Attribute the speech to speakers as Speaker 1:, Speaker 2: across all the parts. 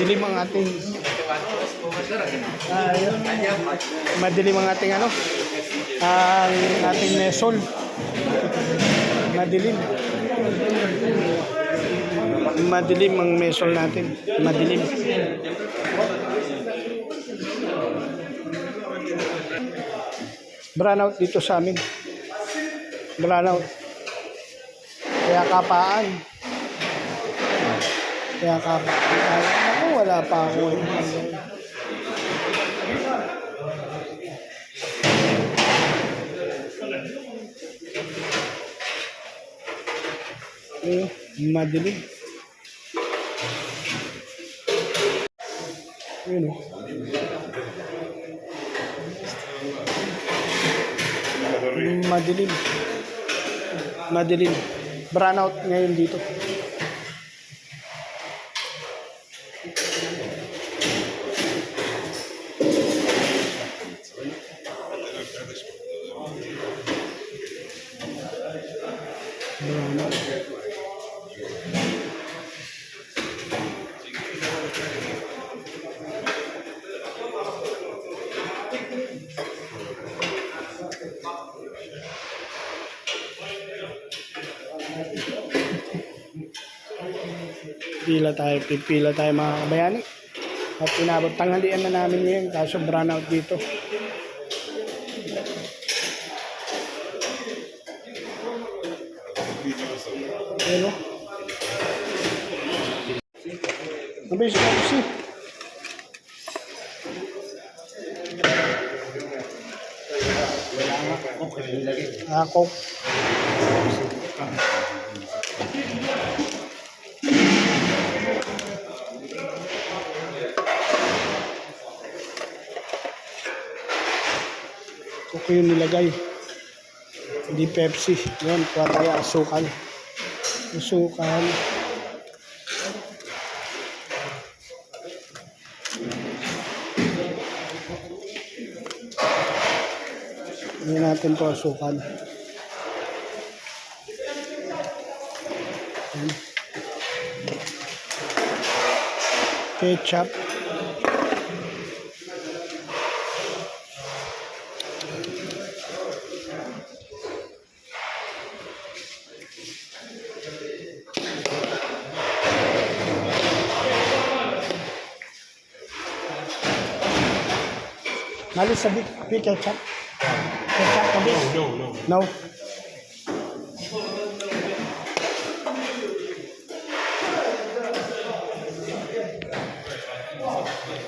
Speaker 1: madilim ang ating yun. Madilim ang ating ano? Ang ating mesol. Madilim. Madilim ang mesol natin. Madilim. Brownout dito sa amin. Brownout. Kaya kapaan. Kaya kapaan. Ako, wala pa ako. Eh, madilim. Yun o. Madilim. Madilim. Brownout ngayon dito. Pila tayo, pipila tayo mga kabayani. At inabot tanghalian na namin ngayon, kaso brownout dito. Ano? Mabilis ka kasi. Ako. Ito yung nilagay. Hindi Pepsi. Yan, kuha tayo asukal. Asukal. Hindi natin to asukal. Yan. Ketchup. Mali sa big, big ketchup. Ketchup ka big?
Speaker 2: No, no.
Speaker 1: No.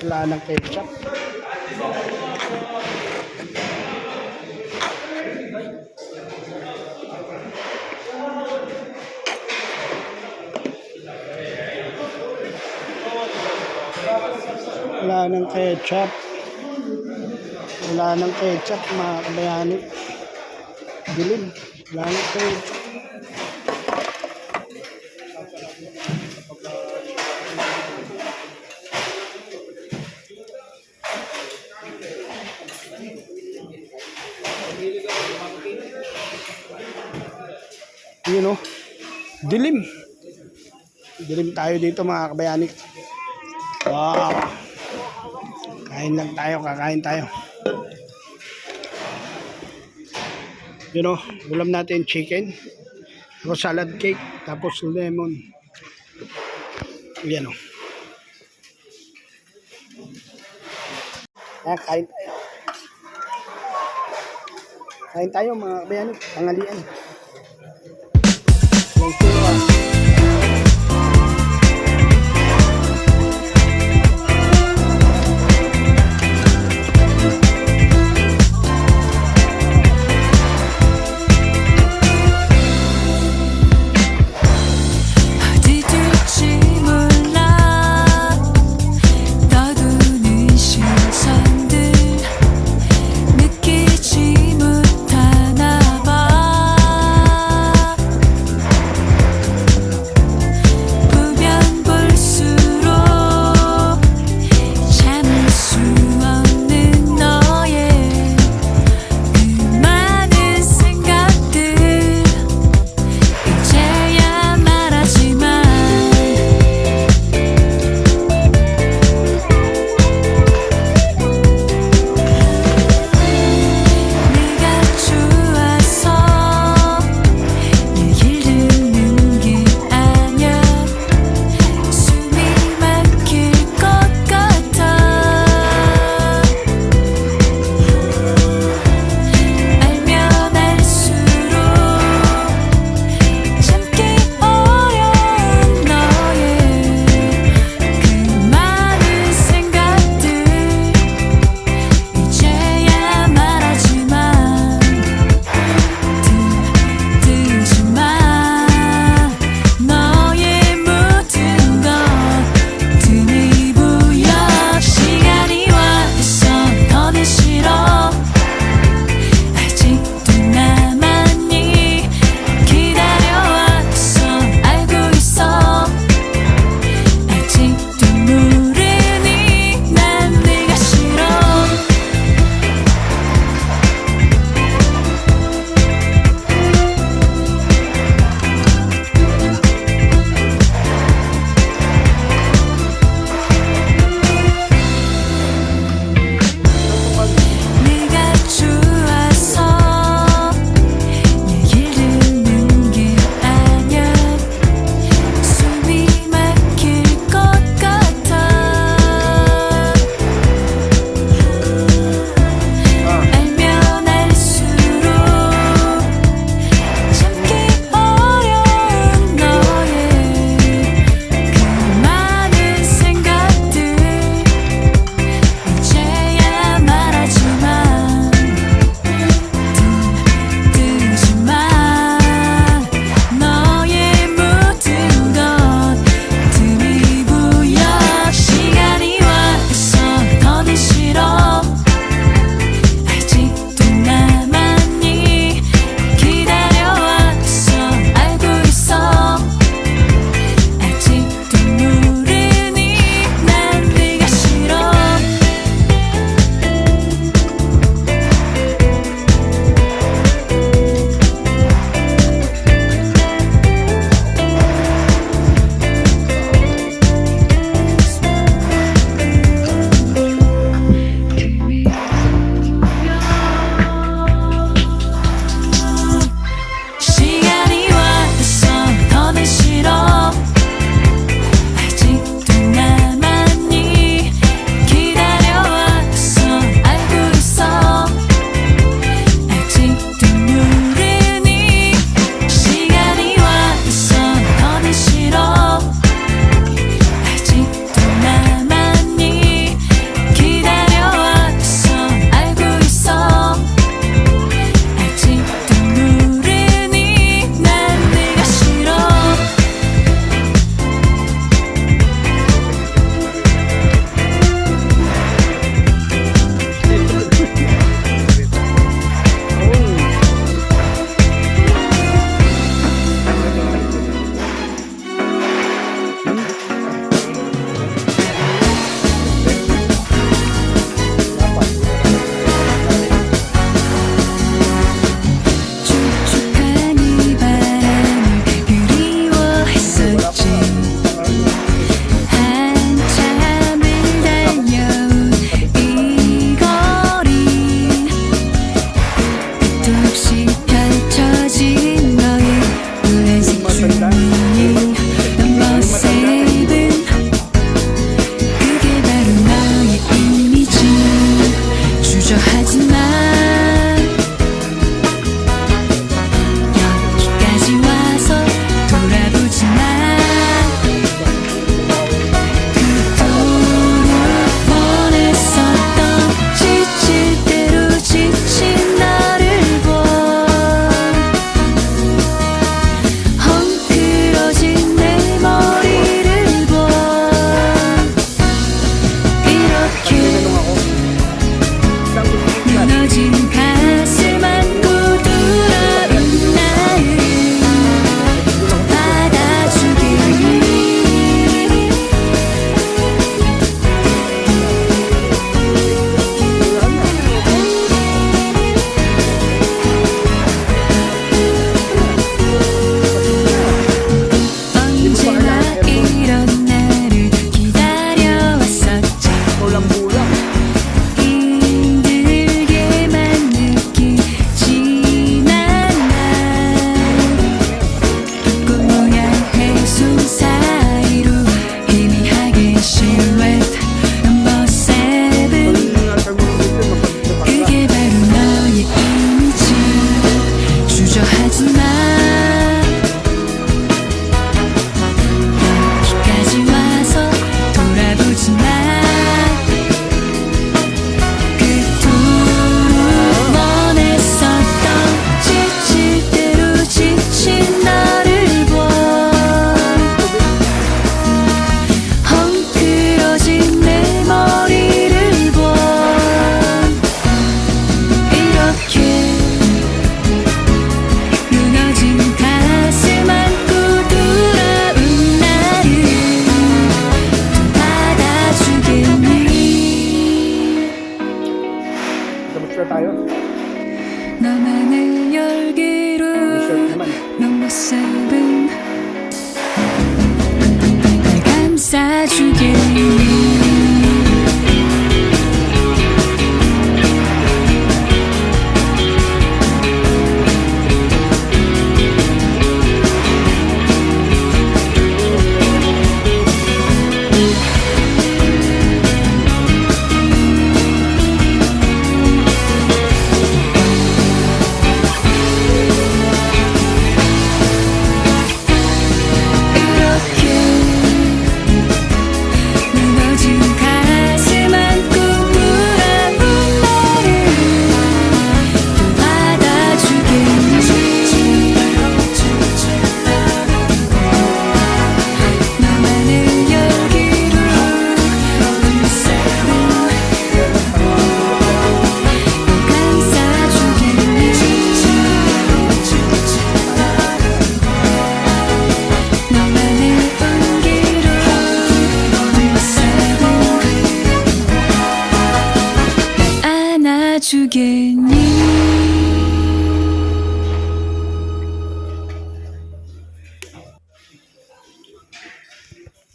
Speaker 1: Wala ng ketchup. Wala ng ketchup. Wala ng ketchup, mga kabayani. Dilim. Wala ng ketchup. Yun o. Dilim. Dilim tayo dito mga kabayani. Wow. Kain lang tayo, kakain tayo. You know, ulam natin chicken. Tapos salad cake. Tapos lemon. Yan o. Ah, kain tayo. Kain tayo mga kabayani. Pangalian. Yung tuwa.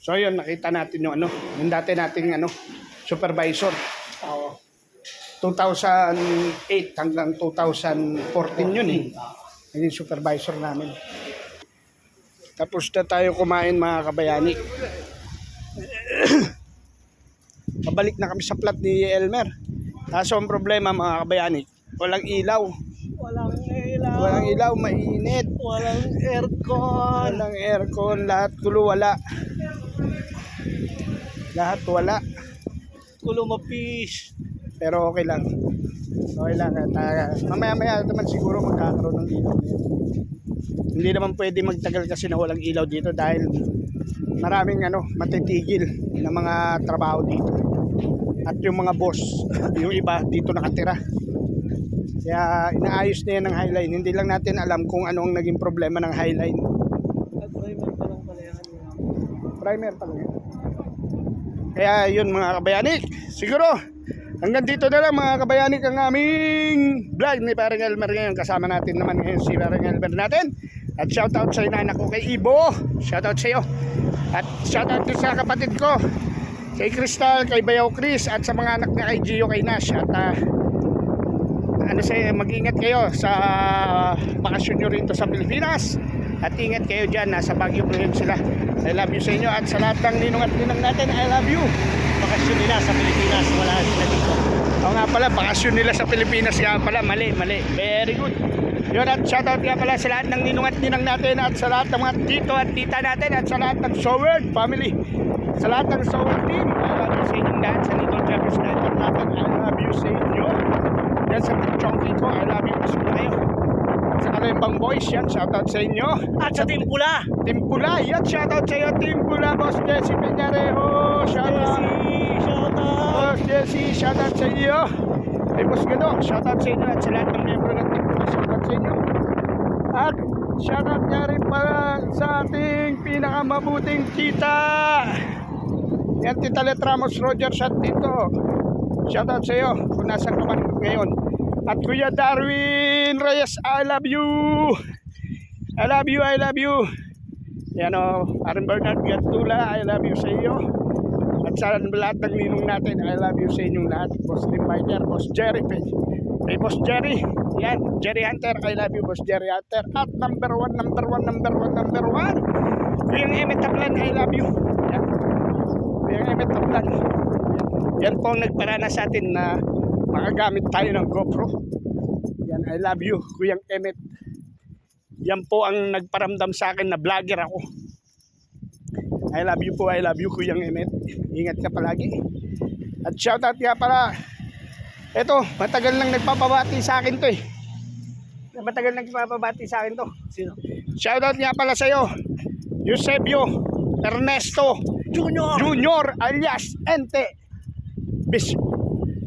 Speaker 1: So yun, nakita natin yung ano, yung dati nating ano, supervisor. 2008 hanggang 2014 yun eh. Naging supervisor namin. Tapos na tayo kumain mga kabayani. Pabalik na kami sa plat ni Elmer. Kaso ang problema mga kabayani, walang ilaw.
Speaker 2: Walang ilaw.
Speaker 1: Walang ilaw, mainit.
Speaker 2: Walang aircon.
Speaker 1: Walang aircon, lahat gulo wala. Lahat wala.
Speaker 2: Kulumapis.
Speaker 1: Pero okay lang. Okay lang. At, ah, mamaya-maya naman siguro magkakaroon ng ilaw. Hindi naman pwede magtagal kasi na walang ilaw dito dahil maraming ano, matitigil ng mga trabaho dito. At yung mga boss, yung iba dito nakatira. Kaya inaayos na yan ng highline. Hindi lang natin alam kung ano ang naging problema ng highline.
Speaker 2: Nag-primer pa lang pala yan.
Speaker 1: Primer yan. Kaya yun mga kabayani, siguro hanggang dito na lang mga kabayani ang aming vlog ni Parang Elmer ngayon. Kasama natin naman ngayon si Parang Elmer natin. At shoutout sa inanak ko kay Ibo. Shoutout sa iyo. At shoutout din sa kapatid ko. Kay Crystal, kay Bayaw Chris at sa mga anak niya kay Gio, kay Nash. At ah, ano sa mag-ingat kayo sa bakasyon nyo rito sa Pilipinas. At ingat kayo dyan, nasa Baguio yun sila. I love you sa inyo at sa lahat ng ninong at ninang natin, I love you.
Speaker 2: Bakasyon nila sa Pilipinas. Wala sila dito.
Speaker 1: Oo nga pala, bakasyon nila sa Pilipinas nga pala. Mali, mali. Very good. Yun at shoutout nga pala sa lahat ng ninong at ninang natin at sa lahat ng mga tito at tita natin at sa lahat ng Soward family. Sa lahat ng Soward team. I love you sa inyong lahat sa Little Jeffers Network natin. I love you sa inyo. Yan sa Chonky ko. I love you. Gusto ko kayo. Kalembang Boys yan. Shoutout sa inyo.
Speaker 2: At sa Team Pula.
Speaker 1: Team Pula. Yan. Shoutout sa iyo. Team Pula. Boss Jesse Peñarejo. Shoutout.
Speaker 2: Shout out.
Speaker 1: Boss Jesse, shoutout sa iyo. Ay, Boss Gano, shoutout sa inyo at sa lahat ng miyembro ng team ko, shoutout sa inyo. At shoutout nga rin pala sa ating pinakamabuting tita. Yan, Tita Let Ramos Rogers at Tito. Shoutout sa iyo kung nasan ka man ngayon. At Kuya Darwin Reyes, I love you. I love you, I love you. Yan o, Aaron Bernard Gatula, I love you sa iyo. At sa lahat ng ninong natin, I love you sa inyong lahat. Boss Tim Biker, Boss Jerry. Kay, kay Boss Jerry. Yan, Jerry Hunter, I love you, Boss Jerry Hunter. At number one, number one, number one, number one. Yung Emmett Taplan, I love you. Yan. Yung Emmett Taplan. Yan. Yan po ang nagparana sa atin na makagamit tayo ng GoPro. Yan, I love you, Kuyang Emmett. Yan po ang nagparamdam sa akin na vlogger ako. I love you po, I love you Kuyang Emet. Ingat ka palagi. At shoutout nga pala. Eto, matagal nang nagpapabati sa akin to eh. Matagal nang nagpapabati sa akin to.
Speaker 2: Sino?
Speaker 1: Shoutout nga pala sa iyo. Eusebio Ernesto
Speaker 2: Junior.
Speaker 1: Junior alias Ente Bis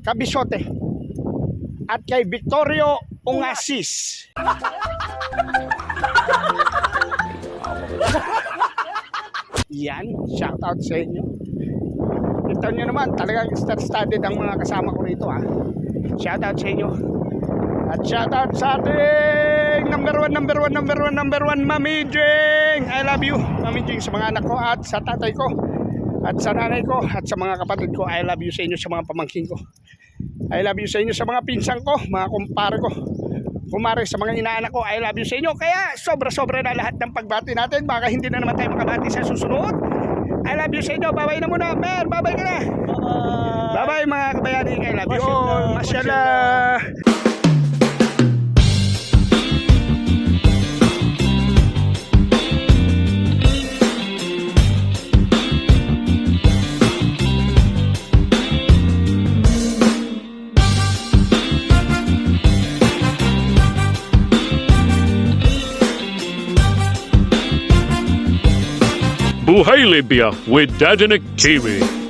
Speaker 1: Kabisote. At kay Victorio Ungasis. Yan, shout out sa inyo. Ito nyo naman, talagang star-studded ang mga kasama ko rito ha. Shout out sa inyo. At shout out sa ating number one, number one, number one, number one, Mami Jing. I love you, Mami Jing, sa mga anak ko at sa tatay ko. At sa nanay ko at sa mga kapatid ko, I love you sa inyo sa mga pamangkin ko. I love you sa inyo sa mga pinsan ko, mga kumpare ko. Kumare sa mga inaanak ko, I love you sa inyo. Kaya sobra-sobra na lahat ng pagbati natin. Baka hindi na naman tayo makabati sa susunod. I love you sa inyo. Babay na muna. Mer, babay ka na.
Speaker 2: Bye-bye.
Speaker 1: Bye-bye mga kabayani. I love you all. Masyallah.
Speaker 3: Buhay Libya with Dadanik TV.